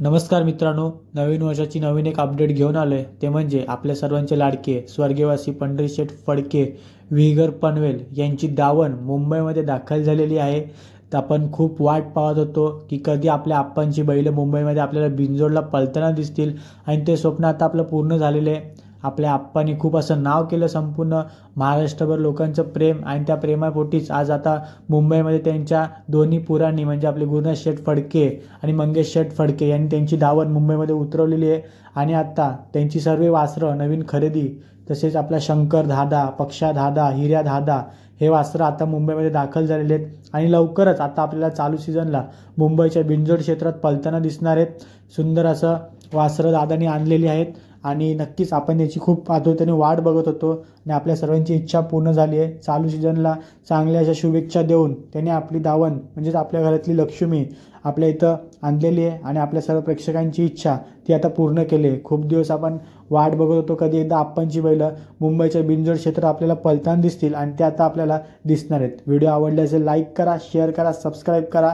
नमस्कार मित्रांनो नवीन वर्षाची नवीन एक अपडेट घेऊन आलो आहे ते म्हणजे आपल्या सर्वांचे लाडके स्वर्गीयवासी पंढरीशेठ फडके विगर पनवेल यांची दावण मुंबईमध्ये दाखल झालेली आहे. तर आपण खूप वाट पाहत होतो की कधी आपल्या आप्पांची बैलं मुंबईमध्ये आपल्याला बिंजोडला पळताना दिसतील आणि ते स्वप्न आता आपलं पूर्ण झालेलं आहे. आपल्या आप्पांनी खूप असं नाव केलं संपूर्ण महाराष्ट्रभर लोकांचं प्रेम आणि त्या प्रेमापोटीच आज आता मुंबईमध्ये त्यांच्या दोन्ही पुरांनी म्हणजे आपले गुरुनाथ शेठ फडके आणि मंगेश शेठ फडके यांनी त्यांची धावण मुंबईमध्ये उतरवलेली आहे. आणि आत्ता त्यांची सर्व वासरं नवीन खरेदी तसेच आपला शंकर धादा पक्षा धादा हिऱ्या धादा हे वासरं आता मुंबईमध्ये दाखल झालेले आहेत. आणि लवकरच आता आपल्याला चालू सीझनला मुंबईच्या बिंजोड क्षेत्रात पलताना दिसणार आहेत. सुंदर असं वासरं दादानी आणलेली आहेत. आणि नक्कीच आपण याची खूप आतुरतेने वाट बघत होतो आणि आपल्या सर्वांची इच्छा पूर्ण झाली आहे. चालू सीझनला चांगल्या अशा शुभेच्छा देऊन त्याने आपली दावण म्हणजेच आपल्या घरातली लक्ष्मी आपल्या इथं आणलेली आहे आणि आपल्या सर्व प्रेक्षकांची इच्छा ती आता पूर्ण केली आहे. खूप दिवस आपण वाट बघत होतो कधी एकदा आपणची बैलं मुंबईच्या बिंजोड क्षेत्र आपल्याला पलताना दिसतील आणि ते आता आपल्याला दिसणार आहेत. व्हिडिओ आवडले असेल लाईक करा शेअर करा सबस्क्राईब करा.